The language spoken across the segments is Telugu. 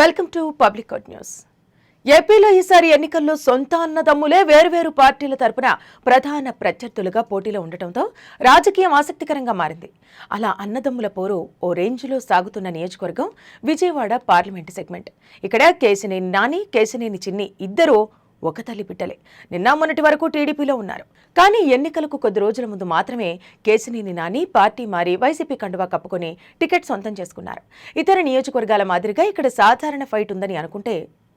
Welcome to public good news. ఏపీలో ఈసారి ఎన్నికల్లో సొంత అన్నదమ్ములే వేరువేరు పార్టీల తరపున ప్రధాన ప్రత్యర్థులుగా పోటీలో ఉండటంతో రాజకీయం ఆసక్తికరంగా మారింది. అలా అన్నదమ్ముల పోరు ఓ రేంజ్లో సాగుతున్న నియోజకవర్గం విజయవాడ పార్లమెంటు సెగ్మెంట్. ఇక్కడ కేసినేని నాని కేసినేని చిన్ని ఇద్దరూ ఒక తల్లి బిడ్డలే. నిన్న మొన్నటి వరకు టీడీపీలో ఉన్నారు. కానీ ఎన్నికలకు కొద్ది రోజుల ముందు మాత్రమే కేసినేని నాని పార్టీ మారి వైసీపీ కండువా కప్పుకొని టికెట్ సొంతం చేసుకున్నారు. ఇతర నియోజకవర్గాల మాదిరిగా ఇక్కడ సాధారణ ఫైట్ ఉందని అనుకుంటే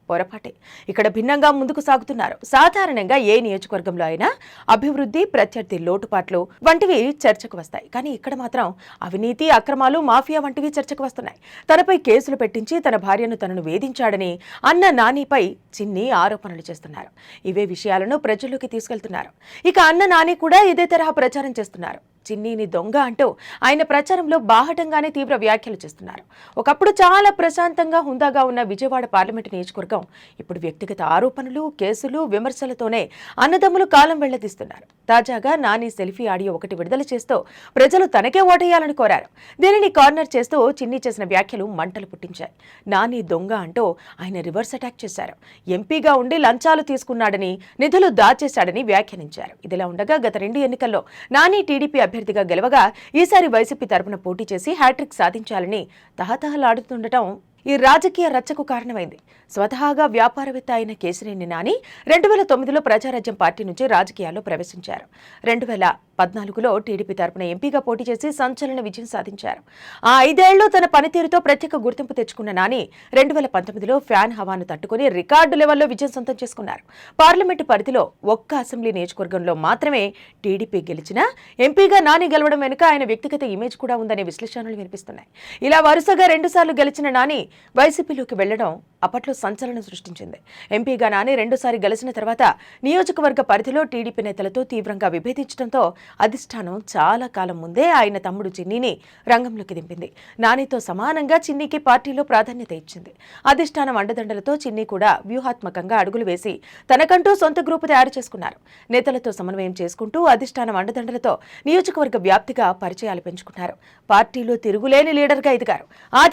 పొరపాటే. ఇక్కడ భిన్నంగా ముందుకు సాగుతున్నారు. సాధారణంగా ఏ నియోజకవర్గంలో అయినా అభివృద్ధి ప్రత్యర్థి లోటుపాట్లు వంటివి చర్చకు వస్తాయి. కానీ ఇక్కడ మాత్రం అవినీతి అక్రమాలు మాఫియా వంటివి చర్చకు వస్తున్నాయి. తనపై కేసులు పెట్టించి తన భార్యను తనను వేధించాడని అన్న నానిపై చిన్ని ఆరోపణలు చేస్తున్నారు. ఇవే విషయాలను ప్రజల్లోకి తీసుకెళ్తున్నారు. ఇక అన్న నాని కూడా ఇదే తరహా ప్రచారం చేస్తున్నారు. చిన్నీని దొంగ అంటూ ఆయన ప్రచారంలో బాహటంగానే తీవ్ర వ్యాఖ్యలు చేస్తున్నారు. ఒకప్పుడు చాలా ప్రశాంతంగా హుందాగా ఉన్న విజయవాడ పార్లమెంటు నియోజకవర్గం ఇప్పుడు వ్యక్తిగత ఆరోపణలు కేసులు విమర్శలతోనే అన్నదమ్ములు కాలం వెళ్ళదీస్తున్నారు. తాజాగా నాని సెల్ఫీ ఆడియో ఒకటి విడుదల చేస్తూ ప్రజలు తనకే ఓటేయాలని కోరారు. దీనిని కార్నర్ చేస్తూ చిన్ని చేసిన వ్యాఖ్యలు మంటలు పుట్టించాయి. నాని దొంగ అంటూ ఆయన రివర్స్ అటాక్ చేశారు. ఎంపీగా ఉండి లంచాలు తీసుకున్నాడని నిధులు దాచేశాడని వ్యాఖ్యానించారు. ఇదిలా ఉండగా గత రెండు ఎన్నికల్లో నాని టీడీపీ అభ్యర్థిగా గెలవగా ఈసారి వైసీపీ తరపున పోటీ చేసి హ్యాట్రిక్ సాధించాలని తహతహలాడుతుండటం ఈ రాజకీయ రచ్చకు కారణమైంది. స్వతహాగా వ్యాపారవేత్త అయిన కేశినేని నాని రెండు వేల తొమ్మిదిలో ప్రజారాజ్యం పార్టీ నుంచి రాజకీయాల్లో ప్రవేశించారు. రెండు వేల పద్నాలుగులో టీడీపీ తరపున ఎంపీగా పోటీ చేసి సంచలన విజయం సాధించారు. ఆ ఐదేళ్ళలో తన పనితీరుతో ప్రత్యేక గుర్తింపు తెచ్చుకున్న నాని రెండు వేల పంతొమ్మిదిలో ఫ్యాన్ హవాను తట్టుకుని రికార్డు లెవెల్లో విజయం సొంతం చేసుకున్నారు. పార్లమెంటు పరిధిలో ఒక్క అసెంబ్లీ నియోజకవర్గంలో మాత్రమే టీడీపీ గెలిచినా ఎంపీగా నాని గెలవడం వెనుక ఆయన వ్యక్తిగత ఇమేజ్ కూడా ఉందనే విశ్లేషణలు వినిపిస్తున్నాయి. ఇలా వరుసగా రెండుసార్లు గెలిచిన నాని వైసీపీలోకి వెళ్ళడం అప్పట్లో సంచలనం సృష్టించింది. ఎంపీగా నాని రెండుసారి గెలిచిన తర్వాత నియోజకవర్గ పరిధిలో టీడీపీ నేతలతో తీవ్రంగా విభేదించడంతో అధిష్టానం చాలా కాలం ముందే ఆయన తమ్ముడు చిన్నీని రంగంలోకి దింపింది. నానితో సమానంగా చిన్నీకి పార్టీలో ప్రాధాన్యత ఇచ్చింది. అధిష్టానం అండదండలతో చిన్ని కూడా వ్యూహాత్మకంగా అడుగులు వేసి తనకంటూ సొంత గ్రూపు తయారు చేసుకున్నారు. నేతలతో సమన్వయం చేసుకుంటూ అధిష్టానం అండదండలతో నియోజకవర్గ వ్యాప్తిగా పరిచయాలు పెంచుకున్నారు. పార్టీలో తిరుగులేని లీడర్గా ఎదిగారు. ఆ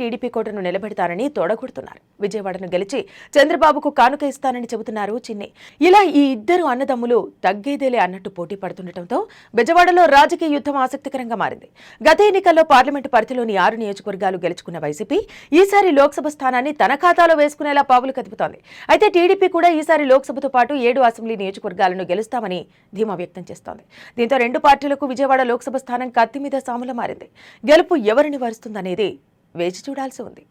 టీడీపీ కోటను నిలబెడతానని తోడగొడుతున్నారు. విజయవాడను గెలిచి చంద్రబాబుకు కానుక ఇస్తానని చెబుతున్నారు చిన్ని. ఇలా ఈ ఇద్దరు అన్నదమ్ములు తగ్గేదేలే అన్నట్టు పోటీ పడుతుండటంతో బెజవాడలో రాజకీయ యుద్ధం ఆసక్తికరంగా మారింది. గత ఎన్నికల్లో పార్లమెంటు పరిధిలోని ఆరు నియోజకవర్గాలు గెలుచుకున్న వైసీపీ ఈసారి లోక్సభ స్థానాన్ని తన ఖాతాలో వేసుకునేలా పావులు కదుపుతోంది. అయితే టీడీపీ కూడా ఈసారి లోక్సభతో పాటు ఏడు అసెంబ్లీ నియోజకవర్గాలను గెలుస్తామని ధీమా వ్యక్తం చేస్తోంది. దీంతో రెండు పార్టీలకు విజయవాడ లోక్సభ స్థానం కత్తి మీద సాముల మారింది. గెలుపు ఎవరిని వరుస్తుందనేది వేచి చూడాల్సి ఉంది.